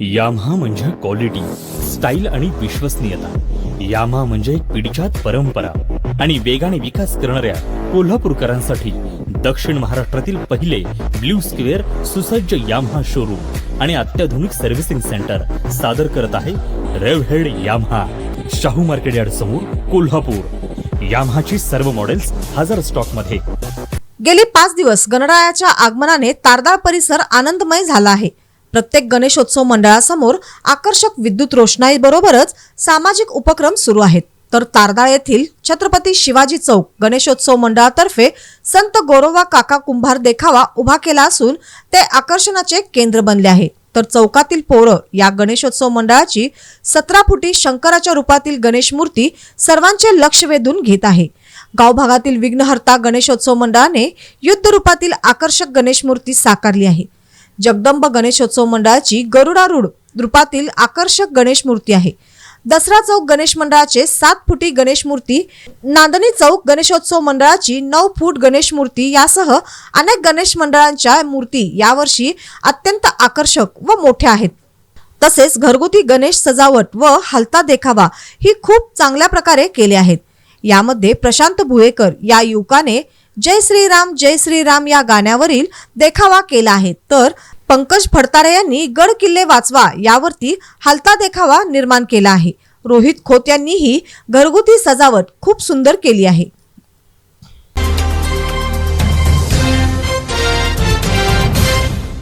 याम्हा म्हणजे quality style आणि विश्वसनीयता. याम्हा म्हणजे एक पिढीजात परंपरा आणि वेगाने विकास करणाऱ्या कोल्हापूरकरांसाठी दक्षिण महाराष्ट्रातील पहिले ब्ल्यू स्क्वेअर सुसज्ज याम्हा शोरूम आणि अत्याधुनिक सर्व्हिसिंग सेंटर सादर करत आहे Revhead Yamaha Shahu market yard समोर कोल्हापूर. याम्हाची सर्व मॉडेल्स हजार स्टॉकमध्ये गेले पाच दिवस गणरायाच्या आगमनाने तारदाळ परिसर आनंदमय झाला आहे. प्रत्येक गणेशोत्सव मंडळासमोर आकर्षक विद्युत रोषणाई बरोबरच सामाजिक उपक्रम सुरू आहेत. तर तारदाळ येथील छत्रपती शिवाजी चौक गणेशोत्सव मंडळातर्फे संत गोरोवा काका कुंभार देखावा उभा केला असून ते आकर्षणाचे केंद्र बनले आहे. तर चौकातील पोरं या गणेशोत्सव मंडळाची सतरा फुटी शंकराच्या रूपातील गणेश मूर्ती सर्वांचे लक्ष वेधून घेत आहे. गावभागातील विघ्नहर्ता गणेशोत्सव मंडळाने युद्ध रूपातील आकर्षक गणेश मूर्ती साकारली आहे. जगदंब गणेशोत्सव मंडळाची गरुडारूढ रूपातील आकर्षक गणेश मूर्ती आहे. दसरा चौक गणेश मंडळाचे सात फुटी गणेश मूर्ती नांदणी चौक गणेशोत्सव मंडळाची नऊ फूट गणेश मूर्ती यासह अनेक गणेश मंडळांच्या मूर्ती यावर्षी अत्यंत आकर्षक व मोठ्या आहेत. तसेच घरगुती गणेश सजावट व हलता देखावा ही खूप चांगल्या प्रकारे केले आहेत. यामध्ये प्रशांत भुयेकर या युवकाने जय श्रीराम जय श्रीराम या गाण्यावरील देखावा केला आहे. तर पंकज फडतारे यांनी गड किल्ले वाचवा यावरती हलता देखावा निर्माण केला आहे. रोहित खोत यांनीही घरगुती सजावट खूप सुंदर केली आहे.